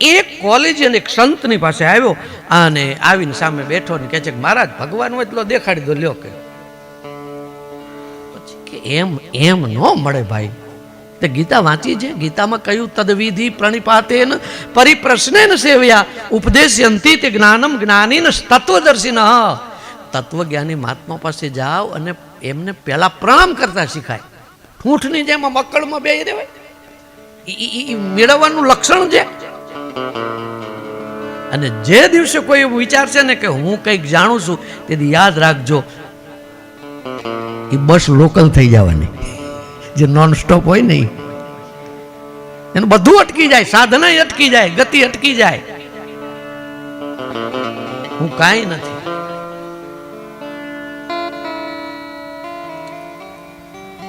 એક કોલેજિયન એક સંતની પાસે આવ્યો અને આવીને સામે બેઠો ને કહે છે કે મહારાજ ભગવાન એટલો દેખાડી દો, લ્યો કે, એમ એમ ન મળે ભાઈ. તે ગીતા વાંચી છે, ગીતામાં કહ્યું, તદવિધિ પ્રણિપાતેન પરિપ્રશ્નેન સેવ્યા, ઉપદેશ્યંતિ તે જ્ઞાનમ જ્ઞાનીન તત્વદર્શિન. તત્વજ્ઞાની મહાત્મા પાસે જાઓ અને એમને પેલા પ્રણામ કરતા શીખાય. ઠૂંઠની જેમ આમ અક્કડમાં બે રહેવાય. ઈ મેળવવાનું લક્ષણ છે. અને જે દિવસે કોઈ એવું વિચારશે ને કે હું કંઈક જાણું છું, તેથી યાદ રાખજો એ બસ લોકલ થઈ જવાની. જે નોન સ્ટોપ હોય ને એનું બધું અટકી જાય, સાધના અટકી જાય, ગતિ અટકી જાય. હું કાંઈ નથી.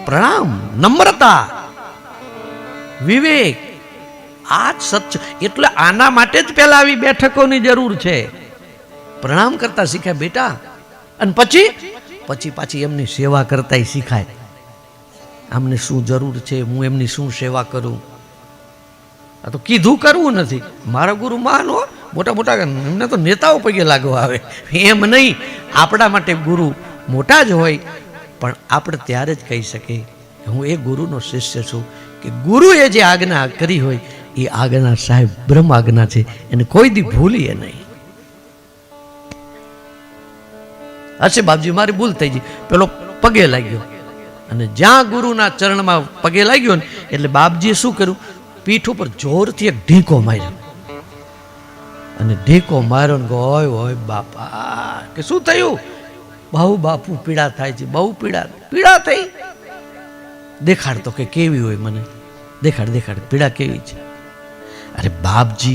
પ્રણામ, નમ્રતા, વિવેક આ જ સચ એટલે આના માટે જ પહેલા આવી બેઠકોની જરૂર છે. પ્રણામ કરતા શીખાય બેટા. અને પછી? પછી પાછી એમની સેવા કરતા શીખાય. આમને શું જરૂર છે? હું એમની શું સેવા કરું? આ તો કીધું કરવું નથી. મારા ગુરુ માનો મોટા મોટા એમને તો નેતાઓ પગે લાગવા આવે. એમ નહીં. આપણા માટે ગુરુ મોટા જ હોય. પણ આપણે ત્યારે જ કહી શકીએ હું એ ગુરુનો શિષ્ય છું કે ગુરુએ જે આજ્ઞા કરી હોય એ આજ્ઞા સાહેબ બ્રહ્મ આજ્ઞા છે. એને કોઈ દી ભૂલીએ નહીં. હશે બાપજી, મારી ભૂલ થઈ ગઈ. પેલો પગે લાગ્યો. અને જ્યાં ગુરુના ચરણમાં પગે લાગ્યો ને, એટલે બાપજીએ શું કર્યું? પીઠ ઉપર જોરથી એક ઢીકો માર્યો. અને ઢીકો માર્યો ને હોય ઓય બાપા, કે શું થયું? બહુ બાપુ પીડા થાય છે, બહુ પીડા પીડા થઈ. દેખાડ તો કે કેવી હોય મને. દેખાડ દેખાડ, પીડા કેવી છે? અરે બાપજી,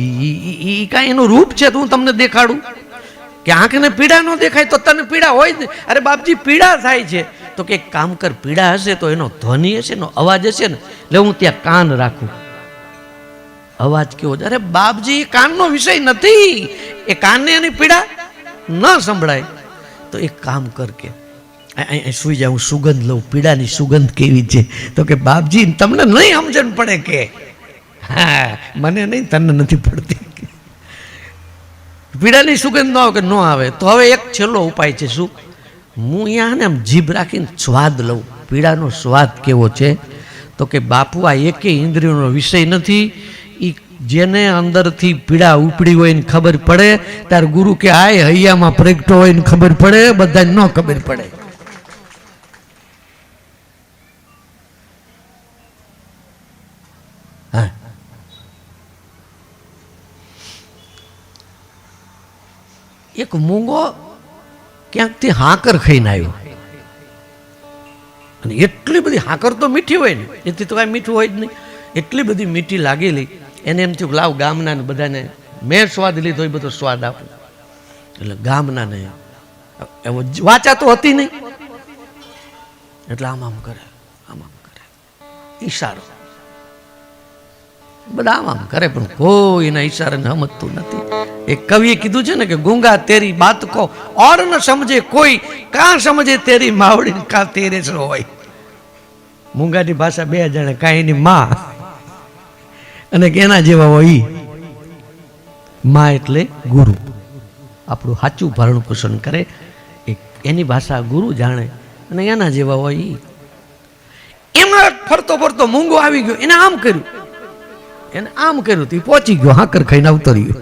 ઈ કાંઈ એનું રૂપ છે તો હું તમને દેખાડું? કે આંખને પીડા ન દેખાય તો તને પીડા હોય જ અરે બાપજી, પીડા થાય છે. તો કે કામ કર, પીડા હશે તો એનો ધ્વનિ હશે, એનો અવાજ હશે ને, એટલે હું ત્યાં કાન રાખું. અવાજ કેવો અરે બાપજી, એ કાનનો વિષય નથી. એ કાનને એની પીડા ન સંભળાય. તો એક કામ કર કે અહીં- જાય હું સુઈ સુગંધ લઉં. પીડાની સુગંધ કેવી છે? તો કે બાપજી, તમને નહીં સમજણ પડે કે હા, મને નહીં, તને નથી પડતી. પીડાની સુગંધ ન આવે કે ન આવે, તો હવે એક છેલ્લો ઉપાય છે શું? હું અહીંયા ને આમ જીભ રાખીને સ્વાદ લઉં. પીડાનો સ્વાદ કેવો છે? તો કે બાપુ, આ એકે ઇન્દ્રિયોનો વિષય નથી. એ જેને અંદરથી પીડા ઉપડી હોય ખબર પડે, તાર ગુરુ કે, આય, હૈયામાં પ્રગટો હોય ખબર પડે, બધાને ન ખબર પડે. એક મૂંગો ક્યાંકથી હાકર ખાઈને આવ્યો. અને એટલી બધી હાકર તો મીઠી હોય ને, એથી તો કાંઈ મીઠું હોય જ નહીં. એટલી બધી મીઠી લાગેલી, એને એમ થયું લાવ ગામના ને બધાને, મેં સ્વાદ લીધો એ બધો સ્વાદ આપું. એટલે ગામના એવો વાચા તો હતી નહીં. એટલે આમ આમ કરે, આમ આમ કરે. ઈશારો. બધા આમ આમ કરે, પણ કોઈ એના ઈશારાને સમજતું નથી. એક કવિએ કીધું છે ને કે, ગુંગા, તેરી બાત કો ઓર ન સમજે, કોઈ કાં સમજે તેરી માવડી કા તેરે જ હોય. મૂંગાની ભાષા બે જણે, કાંઈની માં અને કેના જેવા હોયમાં એટલે ગુરુ. આપણું સાચું ભરણ પોષણ કરે, એ એની ભાષા ગુરુ જાણે અને એના જેવા હોય ઈ. એમાં ફરતો ફરતો મૂંગો આવી ગયો, એને આમ કર્યું. એને આમ કર્યું તી પહોંચી ગયો, હાકર ખાઈને અવતરી ગયો